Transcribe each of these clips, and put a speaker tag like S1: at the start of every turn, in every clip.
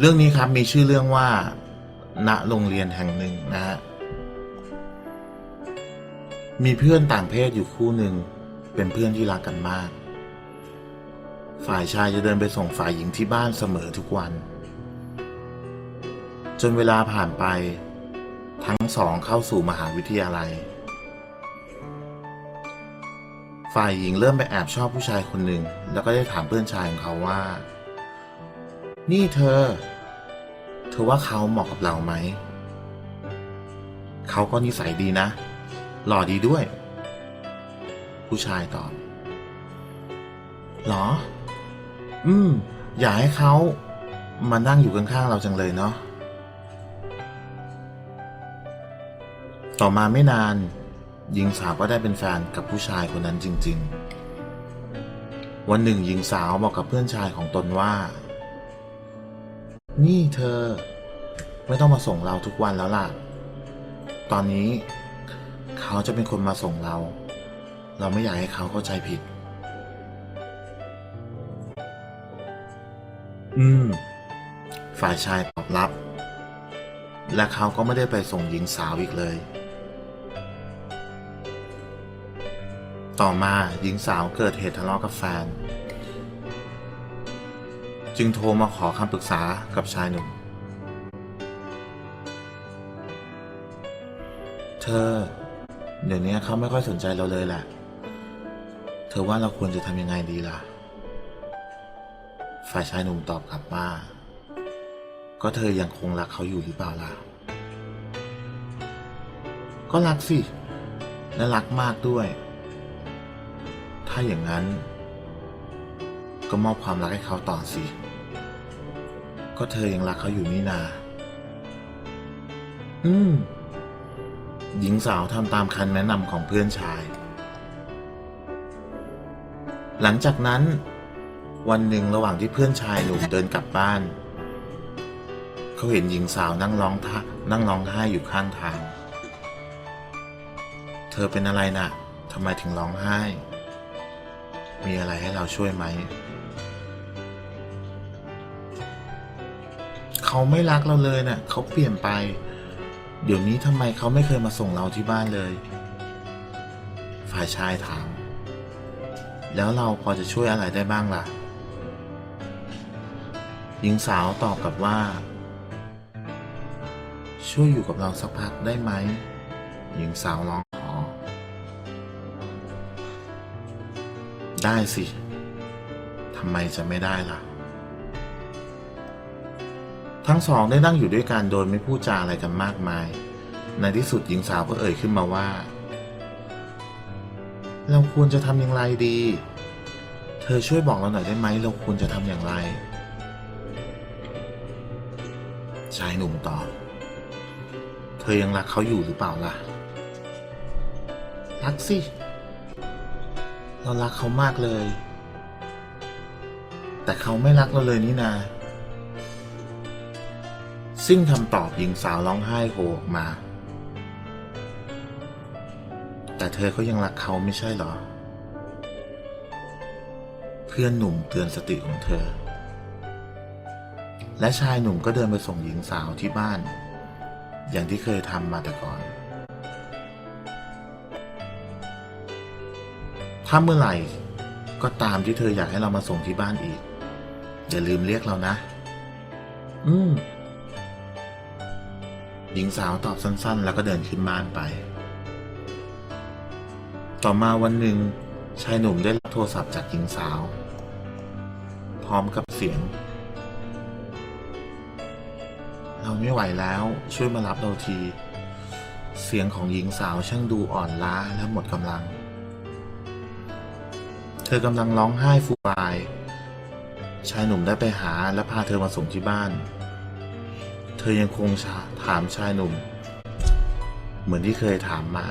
S1: เรื่องนี้ครับมีชื่อเรื่องว่า ณโรงเรียนแห่งหนึ่งนะฮะมีเพื่อนต่างเพศอยู่คู่หนึ่งเป็นเพื่อนที่รักกันมาก ฝ่ายชายจะเดินไปส่งฝ่ายหญิงที่บ้านเสมอทุกวัน จนเวลาผ่านไป ทั้งสองเข้าสู่มหาวิทยาลัย ฝ่ายหญิงเริ่มไปแอบชอบผู้ชายคนหนึ่ง แล้วก็ได้ถามเพื่อนชายของเขาว่า นี่เธอ เธอว่าเขาเหมาะกับเราไหม เขาก็นิสัยดีนะ หล่อดีด้วย ผู้ชายตอบหรอ อืม อยากให้เขามานั่งอยู่ข้างๆเราจังเลยเนาะ ต่อมาไม่นานหญิงสาวก็ได้เป็นแฟนกับผู้ชายคนนั้นจริง ๆ วันหนึ่งหญิงสาวบอกกับเพื่อนชายของตนว่า นี่เธอ ไม่ต้องมาส่งเราทุกวันแล้วล่ะ ตอนนี้ เขาจะเป็นคนมาส่งเรา เราไม่อยากให้เขาเข้าใจผิด อืม ฝ่ายชายตอบรับ และเขาก็ไม่ได้ไปส่งหญิงสาวอีกเลย ต่อมาหญิงสาวเกิดเหตุทะเลาะกับแฟน จึงโทรมาขอคำปรึกษากับชายหนุ่ม เธอ เดี๋ยวนี้เขาไม่ค่อยสนใจเราเลยแหละ เธอว่าเราควรจะทำยังไงดีล่ะ ฝ่ายชายหนุ่มตอบกลับว่า ก็เธอยังคงรักเขาอยู่หรือเปล่าล่ะ ก็รักสิ และรักมากด้วย ถ้าอย่างนั้นก็มอบความรักให้เขาต่อสิ ก็เธอยังรักเขาอยู่นี่นา อืม หญิงสาวทำตามคำแนะนำของเพื่อนชาย หลังจากนั้น วันหนึ่งระหว่างที่เพื่อนชายหนุ่มเดินกลับบ้าน เขาเห็นหญิงสาวนั่งร้องท่านั่งร้องไห้อยู่ข้างทาง เธอเป็นอะไรนะ่ะทำไมถึงร้องไห้ มีอะไรให้เราช่วยไหม เขาไม่รักเราเลยนะ่ะเขาเปลี่ยนไป เดี๋ยวนี้ทำไมเขาไม่เคยมาส่งเราที่บ้านเลย ฝ่ายชายถาม แล้วเราพอจะช่วยอะไรได้บ้างล่ะ หญิงสาวตอบกลับว่า ช่วยอยู่กับเราสักพักได้ไหม หญิงสาวร้องขอ ได้สิทำไมจะไม่ได้ล่ะ ทั้งสองได้นั่งอยู่ด้วยกันโดยไม่พูดจาอะไรกันมากมาย ในที่สุดหญิงสาวก็เอ่ยขึ้นมาว่า เราควรจะทำอย่างไรดี เธอช่วยบอกเราหน่อยได้ไหมเราควรจะทำอย่างไร ชายหนุ่มตอบ เธอยังรักเขาอยู่หรือเปล่าล่ะ รักสิ เรารักเขามากเลย แต่เขาไม่รักเราเลยนี่นา ซึ่งคำตอบหญิงสาวร้องไห้โฮออกมา แต่เธอก็ยังรักเขาไม่ใช่เหรอ เพื่อนหนุ่มเตือนสติของเธอ และชายหนุ่มก็เดินไปส่งหญิงสาวที่บ้าน อย่างที่เคยทำมาแต่ก่อนถ้าเมื่อไหร่ก็ตามที่เธออยากให้เรามาส่งที่บ้านอีก อย่าลืมเรียกเรานะ อืม หญิงสาวตอบสั้นๆ แล้วก็เดินขึ้นบ้านไป ต่อมาวันหนึ่งชายหนุ่มได้รับโทรศัพท์จากหญิงสาว พร้อมกับเสียง เราไม่ไหวแล้วช่วยมารับเราที เสียงของหญิงสาวช่างดูอ่อนล้าและหมดกำลัง เธอกำลังร้องไห้ฟูมฟาย ชายหนุ่มได้ไปหาและพาเธอมาส่งที่บ้าน อยังคงถามชายหนุ่ม เหมือนที่เคยถามมา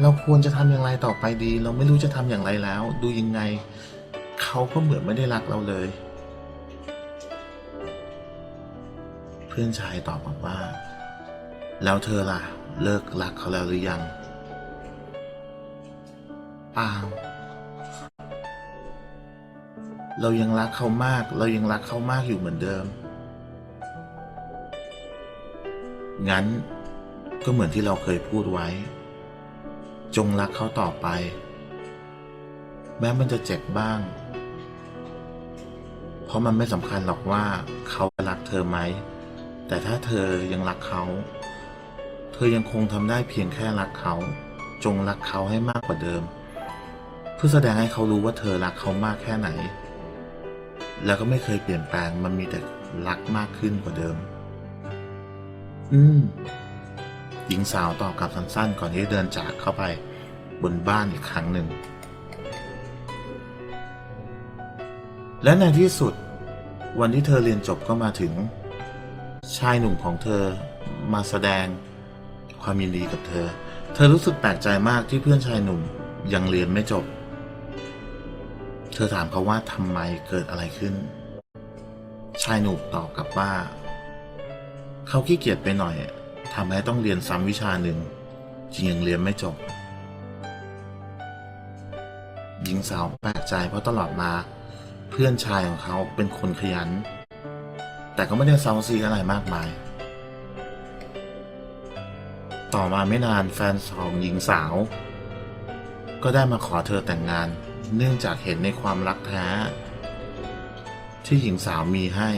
S1: เราควรจะทำอย่างไรต่อไปดี เราไม่รู้จะทำอย่างไรแล้ว ดูยังไง เขาก็เหมือนไม่ได้รักเราเลย เพื่อนชายตอบมาว่า แล้วเธอล่ะ เลิกรักเขาแล้วหรือยังเปล่า เรายังรักเขามาก เรายังรักเขามากอยู่เหมือนเดิม งั้นก็เหมือนที่เราเคยพูดไว้ จงรักเขาต่อไป แม้มันจะเจ็บบ้าง เพราะมันไม่สำคัญหรอกว่าเขาจะรักเธอไหม แต่ถ้าเธอยังรักเขา เธอยังคงทำได้เพียงแค่รักเขา จงรักเขาให้มากกว่าเดิม เพื่อแสดงให้เขารู้ว่าเธอรักเขามากแค่ไหน แล้วก็ไม่เคยเปลี่ยนแปลงมันมีแต่รักมากขึ้นกว่าเดิม อืมหญิงสาวตอบกลับสั้นๆ ก่อนที่จะเดินจากเข้าไปบนบ้านอีกครั้งหนึ่ง และในที่สุด วันที่เธอเรียนจบก็มาถึง ชายหนุ่มของเธอมาแสดงความยินดีกับเธอ เธอรู้สึกแปลกใจมากที่เพื่อนชายหนุ่มยังเรียนไม่จบ เธอถามเขาว่าทำไมเกิดอะไรขึ้น ชายหนุ่มตอบกลับว่าเขาขี้เกียจไปหน่อยทำให้ต้องเรียนซ้ำวิชาหนึ่งจึงยังเรียนไม่จบ หญิงสาวแปลกใจเพราะตลอดมา เพื่อนชายของเขาเป็นคนขยัน แต่ก็ไม่ได้เซาซีอะไรมากมาย ต่อมาไม่นานแฟนของหญิงสาว ก็ได้มาขอเธอแต่งงาน เนื่องจากเห็นในความรักแท้ ที่หญิงสาวมีให้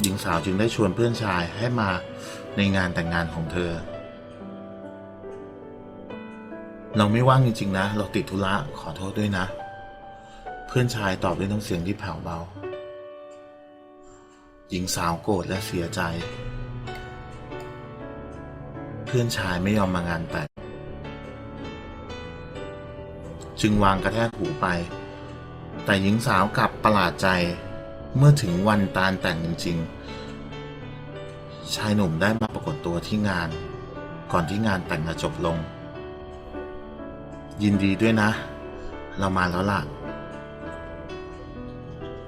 S1: หญิงสาวจึงได้ชวนเพื่อนชายให้มาในงานแต่งงานของเธอ เราไม่ว่างจริงๆนะ เราติดธุระขอโทษด้วยนะ เพื่อนชายตอบด้วยน้ำเสียงที่แผ่วเบา หญิงสาวโกรธและเสียใจ เพื่อนชายไม่ยอมมางานแต่ง จึงวางกระแทกหูไป แต่หญิงสาวกลับประหลาดใจเมื่อถึงวันตาลแต่งจริงๆ ชายหนุ่มได้มาปรากฏตัวที่งาน ก่อนที่งานแต่งจะจบลง ยินดีด้วยนะ เรามาแล้วล่ะ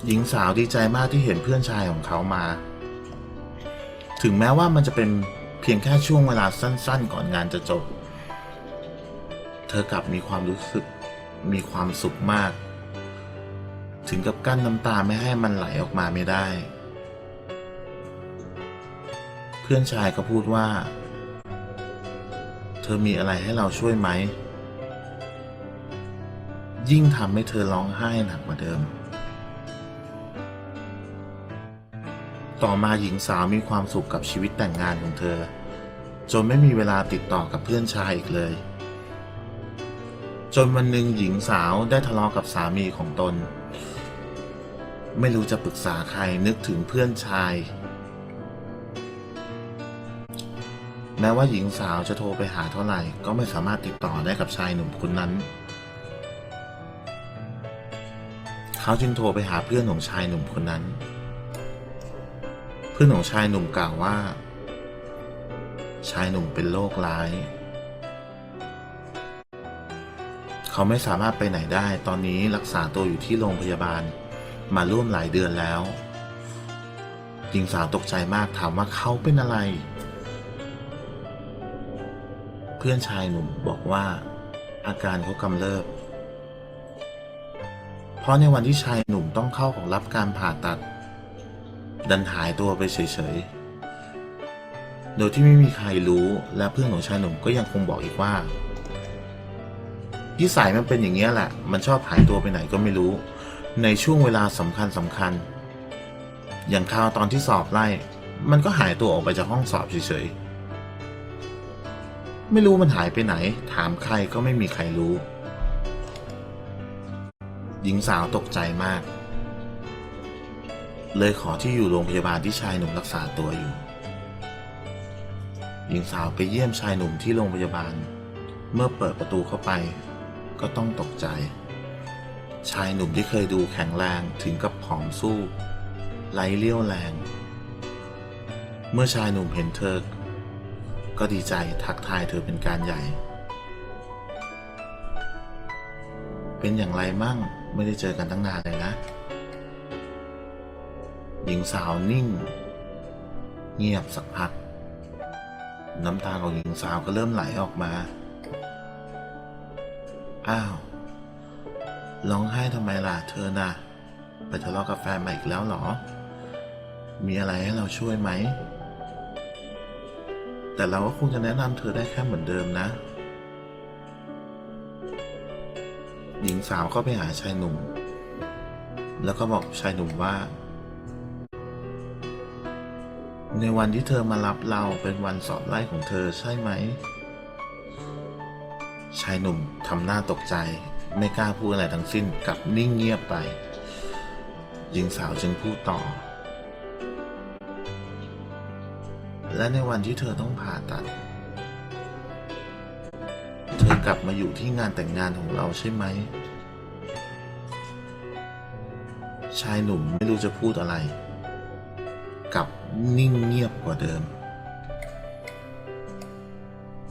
S1: หญิงสาวดีใจมากที่เห็นเพื่อนชายของเขามา ถึงแม้ว่ามันจะเป็นเพียงแค่ช่วงเวลาสั้นๆ ก่อนงานจะจบ เธอกลับมีความรู้สึก มีความสุขมาก ถึงกับกั้นน้ำตาไม่ให้มันไหลออกมาไม่ได้ เพื่อนชายก็พูดว่า เธอมีอะไรให้เราช่วยไหม ยิ่งทำให้เธอร้องไห้หนักกว่าเดิม ต่อมาหญิงสาวมีความสุขกับชีวิตแต่งงานของเธอ จนไม่มีเวลาติดต่อกับเพื่อนชายอีกเลย จนวันหนึ่งหญิงสาวได้ทะเลาะกับสามีของตน ไม่รู้จะปรึกษาใครนึกถึงเพื่อนชาย แม้ว่าหญิงสาวจะโทรไปหาเท่าไหร่ ก็ไม่สามารถติดต่อได้กับชายหนุ่มคนนั้น เขาจึงโทรไปหาเพื่อนของชายหนุ่มคนนั้น เพื่อนของชายหนุ่มกล่าวว่า ชายหนุ่มเป็นโรคร้าย เขาไม่สามารถไปไหนได้ ตอนนี้รักษาตัวอยู่ที่โรงพยาบาล มาร่วมหลายเดือนแล้วหญิงสาวตกใจมากถามว่าเขาเป็นอะไร เพื่อนชายหนุ่มบอกว่า อาการเขากำเริบ เพราะในวันที่ชายหนุ่มต้องเข้าของรับการผ่าตัด ดันหายตัวไปเฉยๆ โดยที่ไม่มีใครรู้และเพื่อนของชายหนุ่มก็ยังคงบอกอีกว่า นิสัยมันเป็นอย่างนี้ยแหละ มันชอบหายตัวไปไหนก็ไม่รู้ ในช่วงเวลาสำคัญสำคัญ อย่างคราวตอนที่สอบไล่ มันก็หายตัวออกไปจากห้องสอบเฉยๆ ไม่รู้มันหายไปไหน ถามใครก็ไม่มีใครรู้ หญิงสาวตกใจมาก เลยขอที่อยู่โรงพยาบาลที่ชายหนุ่มรักษาตัวอยู่ หญิงสาวไปเยี่ยมชายหนุ่มที่โรงพยาบาล เมื่อเปิดประตูเข้าไป ก็ต้องตกใจ ชายหนุ่มที่เคยดูแข็งแรงถึงกับผอมสู้ไร้เลี้ยวแรง เมื่อชายหนุ่มเห็นเธอ ก็ดีใจทักทายเธอเป็นการใหญ่ เป็นอย่างไรมั่งไม่ได้เจอกันตั้งนานเลยนะ หญิงสาวนิ่ง เงียบสักพัก น้ำตาของหญิงสาวก็เริ่มไหลออกมา อ้าว ร้องไห้ทำไมล่ะเธอน่ะ ไปทะเลาะกับแฟนมาอีกแล้วเหรอ มีอะไรให้เราช่วยไหม แต่เราก็คงจะแนะนำเธอได้แค่เหมือนเดิมนะ หญิงสาวก็ไปหาชายหนุ่ม แล้วก็บอกชายหนุ่มว่า ในวันที่เธอมารับเราเป็นวันสอบไล่ของเธอใช่ไหม ชายหนุ่มทำหน้าตกใจ ไม่กล้าพูดอะไรทั้งสิ้นกลับนิ่งเงียบไปหญิงสาวจึงพูดต่อ และในวันที่เธอต้องผ่าตัด เธอกลับมาอยู่ที่งานแต่งงานของเราใช่ไหม ชายหนุ่มไม่รู้จะพูดอะไร กลับนิ่งเงียบกว่าเดิม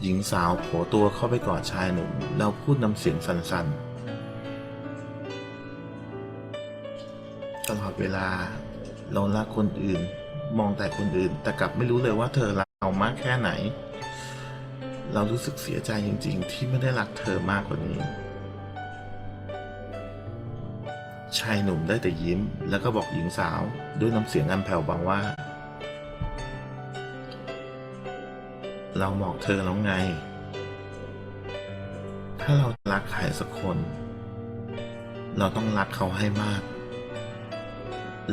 S1: หญิงสาวโผล่ตัวเข้าไปกอดชายหนุ่มแล้วพูดนำเสียงสั่นๆตลอดเวลาเรารักคนอื่น มองแต่คนอื่น แต่กลับไม่รู้เลยว่าเธอรักเรามากแค่ไหน เรารู้สึกเสียใจจริง ๆ ที่ไม่ได้รักเธอมากกว่านี้ ชายหนุ่มได้แต่ยิ้ม แล้วก็บอกหญิงสาวด้วยน้ำเสียงอันแผ่วเบาว่า เราบอกเธอแล้วไง ถ้าเรารักใครสักคน เราต้องรักเขาให้มาก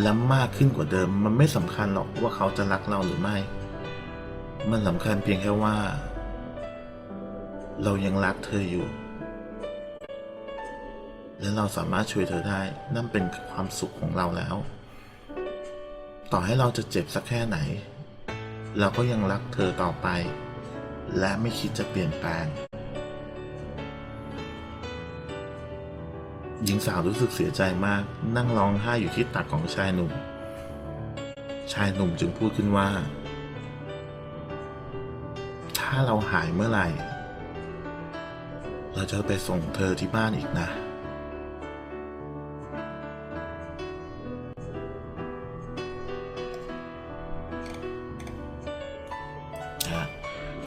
S1: และมากขึ้นกว่าเดิม มันไม่สำคัญหรอกว่าเขาจะรักเราหรือไม่ มันสำคัญเพียงแค่ว่า เรายังรักเธออยู่ และเราสามารถช่วยเธอได้ นั่นเป็นความสุขของเราแล้ว ต่อให้เราจะเจ็บสักแค่ไหนเราก็ยังรักเธอต่อไป และไม่คิดจะเปลี่ยนแปลง หญิงสาวรู้สึกเสียใจมาก นั่งร้องไห้อยู่ที่ตักของชายหนุ่ม ชายหนุ่มจึงพูดขึ้นว่า ถ้าเราหายเมื่อไหร่ เราจะไปส่งเธอที่บ้านอีกนะ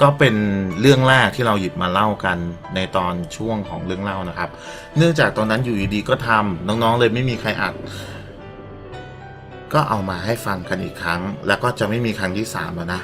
S1: ก็เป็นเรื่องแรกที่เราหยิบมาเล่ากันในตอนช่วงของเรื่องเล่านะครับ เนื่องจากตอนนั้นอยู่ดีๆก็ทำน้องๆเลยไม่มีใครอัด ก็เอามาให้ฟังกันอีกครั้ง แล้วก็จะไม่มีครั้งที่สามแล้วนะ